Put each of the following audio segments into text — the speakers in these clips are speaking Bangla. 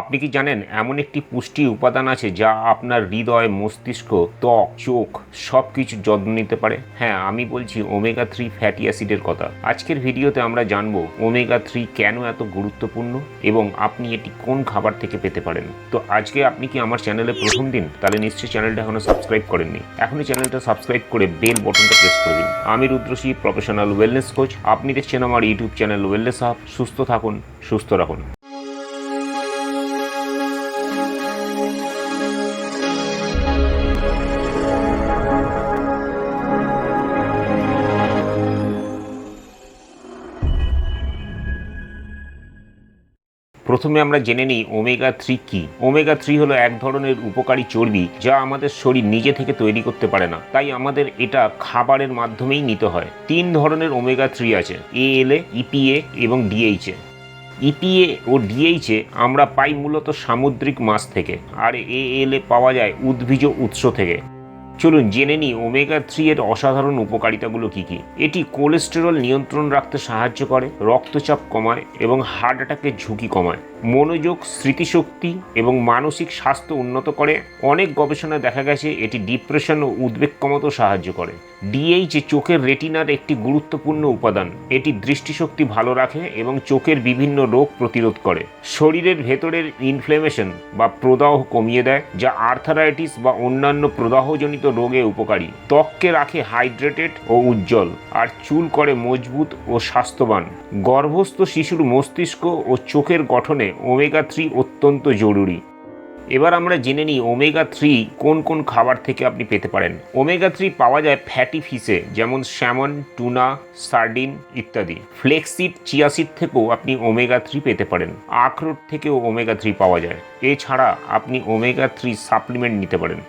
আপনি কি জানেন, এমন একটি পুষ্টি উপাদান আছে যা আপনার হৃদয়, মস্তিষ্ক, ত্বক, চোখ সব কিছু যত্ন নিতে পারে? হ্যাঁ আমি বলছি ওমেগা থ্রি ফ্যাটি অ্যাসিডের কথা। আজকের ভিডিওতে আমরা জানব ওমেগা থ্রি কেন এত গুরুত্বপূর্ণ এবং আপনি এটি কোন খাবার থেকে পেতে পারেন। তো আজকে আপনি কি আমার চ্যানেলে প্রথম দিন? তাহলে নিশ্চয়ই চ্যানেলটা এখনও সাবস্ক্রাইব করেননি। এখনই চ্যানেলটা সাবস্ক্রাইব করে বেল বটনটা প্রেস করে দিন। আমি রুদ্রশী প্রফেশনাল ওয়েলনেস কোচ আপনি দেখছেন আমার ইউটিউব চ্যানেল ওয়েলনেস হাব সুস্থ থাকুন, সুস্থ রাখুন। প্রথমে আমরা জেনে নিই ওমেগা থ্রি কি। ওমেগা থ্রি হলো এক ধরনের উপকারী চর্বি যা আমাদের শরীর নিজে থেকে তৈরি করতে পারে না। তাই আমাদের এটা খাবারের মাধ্যমেই নিতে হয়। তিন ধরনের ওমেগা থ্রি আছে এ এল এ ইপিএ এবং ডিএইচএ ইপিএ ও ডিএইচে আমরা পাই মূলত সামুদ্রিক মাছ থেকে, আর এ এল এ পাওয়া যায় উদ্ভিজ উৎস থেকে। চলুন জেনে নিই ওমেগা থ্রি এর অসাধারণ উপকারিতাগুলো কী কী। এটি কোলেস্টেরল নিয়ন্ত্রণ রাখতে সাহায্য করে, রক্তচাপ কমায় এবং হার্ট অ্যাটাকের ঝুঁকি কমায়। মনোযোগ, স্মৃতিশক্তি এবং মানসিক স্বাস্থ্য উন্নত করে। অনেক গবেষণায় দেখা গেছে এটি ডিপ্রেশন ও উদ্বেগ কমাতেও সাহায্য করে। ডিএইচ চোখের রেটিনার একটি গুরুত্বপূর্ণ উপাদান, এটি দৃষ্টিশক্তি ভালো রাখে এবং চোখের বিভিন্ন রোগ প্রতিরোধ করে। শরীরের ভেতরের ইনফ্লেমেশন বা প্রদাহ কমিয়ে দেয়, যা আর্থারাইটিস বা অন্যান্য প্রদাহজনিত রোগে উপকারী। ত্বককে রাখে হাইড্রেটেড ও উজ্জ্বল, আর চুল করে মজবুত ও স্বাস্থ্যবান। গর্ভস্থ শিশুর মস্তিষ্ক ও চোখের গঠনে ওমেগা থ্রি অত্যন্ত জরুরি। এবার আমরা জেনে নিই ওমেগা থ্রি কোন কোন খাবার থেকে আপনি পেতে পারেন। ওমেগা থ্রি পাওয়া যায় ফ্যাটি ফিশে যেমন স্যামন টুনা সার্ডিন ইত্যাদি। ফ্লেক্সিড চিয়াসিড থেকেও আপনি ওমেগা থ্রি পেতে পারেন। আখরোট থেকেও ওমেগা থ্রি পাওয়া যায়। এছাড়া আপনি ওমেগা থ্রি সাপ্লিমেন্ট নিতে পারেন।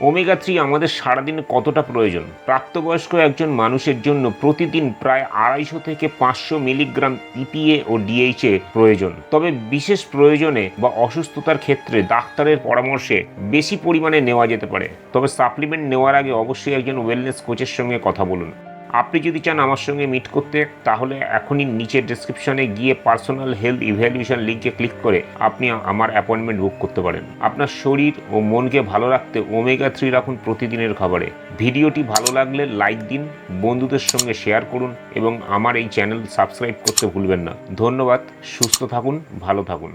ওমেগা থ্রি আমাদের সারাদিনে কতটা প্রয়োজন? প্রাপ্তবয়স্ক একজন মানুষের জন্য প্রতিদিন প্রায় আড়াইশো থেকে পাঁচশো মিলিগ্রাম পিপিএ ও ডিএইচএ প্রয়োজন। তবে বিশেষ প্রয়োজনে বা অসুস্থতার ক্ষেত্রে ডাক্তারের পরামর্শে বেশি পরিমাণে নেওয়া যেতে পারে। তবে সাপ্লিমেন্ট নেওয়ার আগে অবশ্যই একজন ওয়েলনেস কোচের সঙ্গে কথা বলুন। আপনি যদি চান আমার সঙ্গে মিট করতে, তাহলে এখনই নিচের ডিসক্রিপশনে গিয়ে পার্সোনাল হেলথ ইভ্যালুয়েশন লিঙ্কে ক্লিক করে আপনি আমার অ্যাপয়েন্টমেন্ট বুক করতে পারেন। আপনার শরীর ও মনকে ভালো রাখতে ওমেগা থ্রি রাখুন প্রতিদিনের খাবারে। ভিডিওটি ভালো লাগলে লাইক দিন, বন্ধুদের সঙ্গে শেয়ার করুন এবং আমার এই চ্যানেল সাবস্ক্রাইব করতে ভুলবেন না। ধন্যবাদ, সুস্থ থাকুন, ভালো থাকুন।